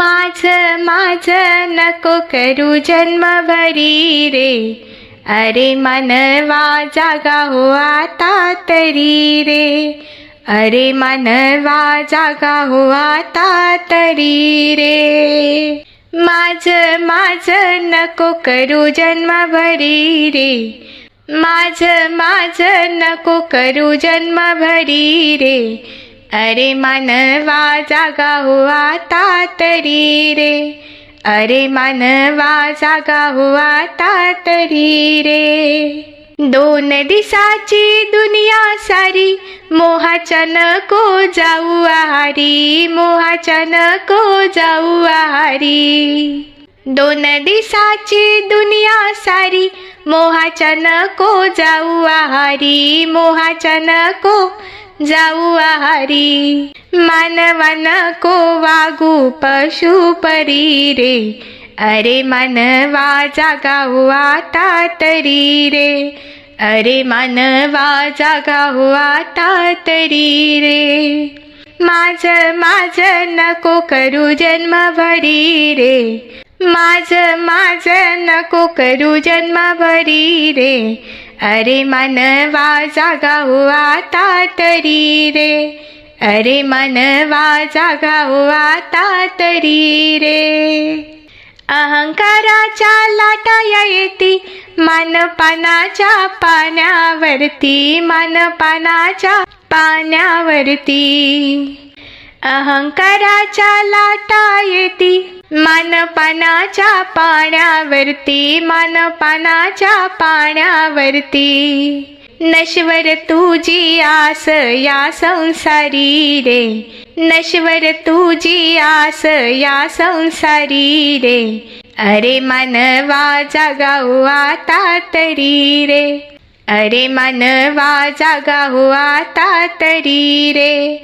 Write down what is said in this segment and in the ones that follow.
माझ माझ नको करू जन्म भरी रे. अरे मनवा जागा हो आता तरी रे. अरे मनवा जागा हो आता तरी रे. माझ माझ नको करू जन्म भरी रे. माझ माझ नको करू जन्म भरी रे. अरे मानवा जागा हो आता तरी रे अरे मानवा जागा हो आता तरी रे दोन दिसाची दुनिया सारी मोहाच्या नको जाऊ आहारी मोहाच्या नको जाऊ आहारी। दोन दिसाची दुनिया सारी मोहाच्या नको जाऊ आहारी मोहाच्या नको जाऊ आहारी. मानवा नको वागू पशु परी रे अरे मानवा जागाऊ आता तरी रे. अरे मानवा जागाऊ आता तरी रे. माझ माझ नको करू जन्म भरी रे. माझ माझ नको करू जन्म भरी रे. अरे मनवा जागा आता तरी रे. अरे मनवा जागा आता तरी रे. अहंकाराच्या लाटा या येती मानपानाच्या पाण्यावरती मानपानाच्या पाण्यावरती. अहंकाराच्या लाटा येती मानपानाच्या पाण्यावरती मानपानाच्या पाण्यावरती. नश्वर तुझी आस या संसारी रे. नश्वर तुझी आस या संसारी रे. अरे मानवा जागाऊ आता तरी रे. अरे मानवा जागाऊ आता तरी रे.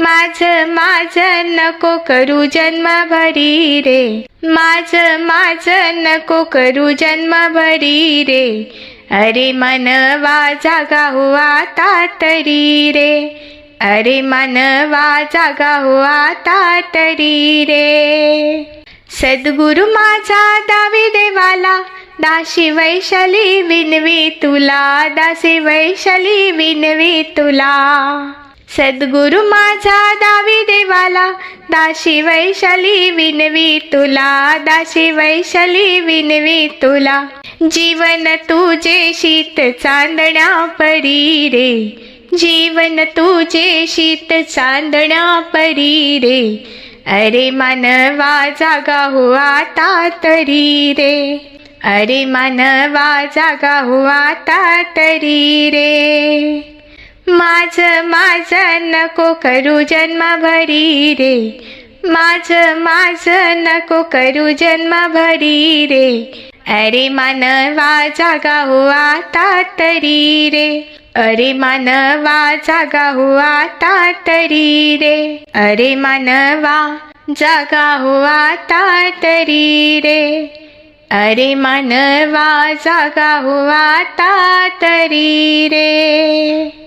माझ माझ नको करू जन्म भरी रे. माझ माझ नको करू जन्म भरी रे. अरे मनवा जागा हो आता तरी रे. अरे मनवा जागा हो आता तरी रे. सद्गुरु माझा दावी देवाला दाशी वैशाली विनवी तुला दासी वैशाली विनवी तुला. सद्गुरु माझा दावी देवाला दाशी वैशाली विनवी तुला दाशी वैशाली विनवी तुला. जीवन तुझे शीत चांदण्या परी रे. जीवन तुझे शीत चांदण्या परी रे. अरे मानवा जागा हो आता तरी रे. अरे मानवा जागा हो आता तरी रे. माझ माझ नको करू जन्म भरी रे. माझ माझ नको करू जन्म भरी रे. अरे मानवा जागा हुआ आता तरी रे. अरे मानवा जागा हुआ आता तरी रे. अरे मानवा जागा हुआ आता तरी रे. अरे मानवा जागा हुआ आता तरी रे.